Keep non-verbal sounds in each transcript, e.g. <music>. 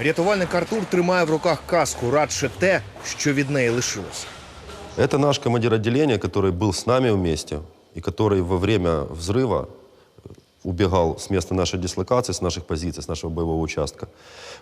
Рятувальник Артур тримає в руках каску, радше те, що від неї лишилося. Это наш командир отделения, который был с нами вместе и который во время взрыва убегал с места нашей дислокации, с наших позиций, с нашего боевого участка.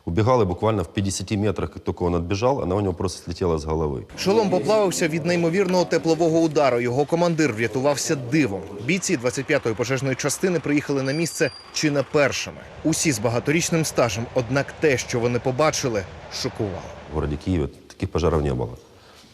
Убегал и буквально в 50 метрах, как только он отбежал, она у него просто слетела с головы. Шолом поплавився від неймовірного теплового удару. Його командир врятувався дивом. Бійці 25-ї пожежної частини приїхали на місце чи не першими. Усі з багаторічним стажем. Однак те, що вони побачили, шокувало. В городе Киеве таких пожаров не было.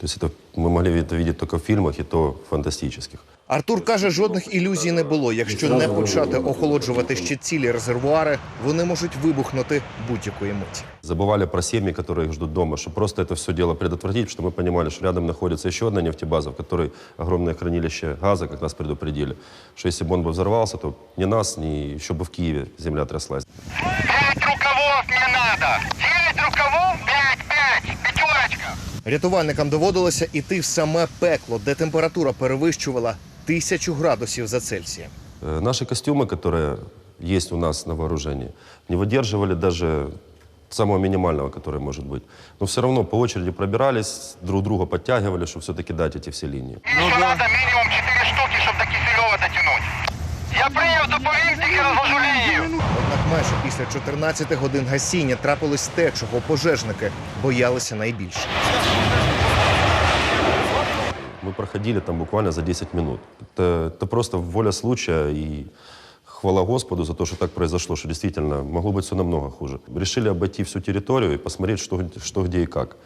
То есть это мы могли это видеть только в фильмах, и то фантастических. Артур каже, жодних ілюзій не було. Якщо не почати охолоджувати ще цілі резервуари, вони можуть вибухнути будь-якої миті. Забывали про семьи, которые их ждут дома, чтобы просто это все дело предотвратить, потому что мы понимали, что рядом находится еще одна нефтебаза, в которой огромное хранилище газа, как нас предупредили, что если бы он бы взорвался, то ни нас, ни еще бы в Киеве земля тряслась. Пять рукавов мне надо! Девять рукавов? Пять, пять! Пятерочка! Рятувальникам доводилося іти в саме пекло, де температура перевищувала тисячу градусів за Цельсієм. Э, Наши костюмы, которые есть у нас на вооружении, не выдерживали даже самого минимального, который может быть. Но все равно по очереди пробирались, друг друга подтягивали, чтобы все-таки дать эти все линии. И еще надо минимум четыре штуки, чтобы до Киселева дотянуть. Я приеду по винтик и разложу линию. Однак майже після 14 годин гасіння трапилось те, чого пожежники боялися найбільше. Мы проходили там буквально за 10 минут. Это, это просто воля случая и хвала Господу за то, что так произошло, что действительно могло быть все намного хуже. Решили обойти всю территорию и посмотреть, что, что где и как.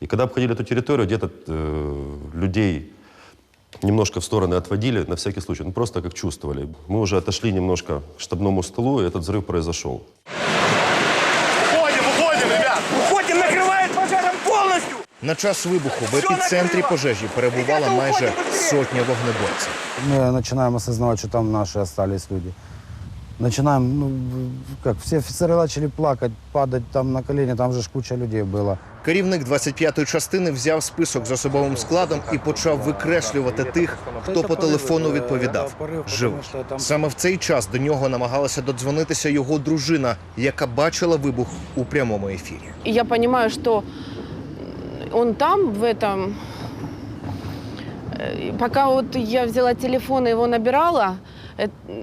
И когда обходили эту территорию, где-то э, людей немножко в стороны отводили, на всякий случай, ну просто как чувствовали. Мы уже отошли немножко к штабному столу, и этот взрыв произошел. Уходим, уходим, ребят! Уходим, накрывает пожаром полностью! На час вибуху в епіцентрі пожежі перебувала майже сотня вогнеборців. Мы начинаем осознавать, что там наши остались люди. Начинаем, ну, как, все офицеры начали плакать, падать там на колени, там же ж куча людей было. Керівник 25-ї частини взяв список з особовим складом і почав викреслювати тих, хто по телефону відповідав живих. Саме в цей час до нього намагалася додзвонитися його дружина, яка бачила вибух у прямому ефірі. И я понимаю, что он там, в этом... Э, Пока вот я взяла телефон и его набирала, э,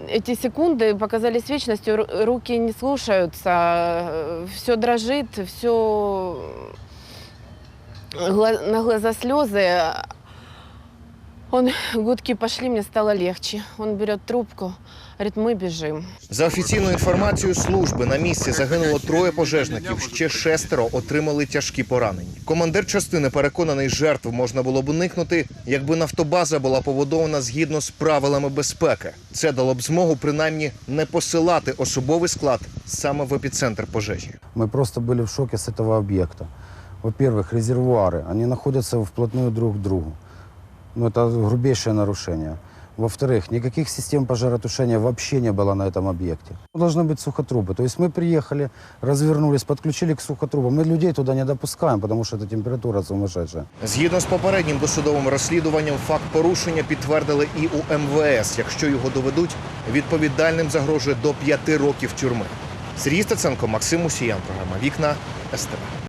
эти секунды показались вечностью, ру- руки не слушаются, все дрожит, все на глаза слезы. Он, <laughs> гудки пошли, мне стало легче. Он берет трубку, говорит, мы бежим. За офіційною інформацією служби на місці загинуло троє пожежників. Ще шестеро отримали тяжкі поранення. Командир частини переконаний, жертв можна було б уникнути, якби нафтобаза була побудована згідно з правилами безпеки. Це дало б змогу принаймні не посилати особовий склад саме в епіцентр пожежі. Мы просто были в шоке с этого объекта. Во-первых, резервуары, они находятся вплотную друг к другу. Ну, это грубейшее нарушение. Во-вторых, никаких систем пожаротушения вообще не было на этом объекте. Должны быть сухотрубы. То есть мы приехали, развернулись, подключили к сухотрубам. Мы людей туда не допускаем, потому что это температура сумасшедшая. Згідно з попереднім досудовим розслідуванням, факт порушення підтвердили і у МВС. Якщо його доведуть, відповідальним загрожує до п'яти років тюрми. Сергій Стеценко, Максим Мусіян, програма Вікна СТВ.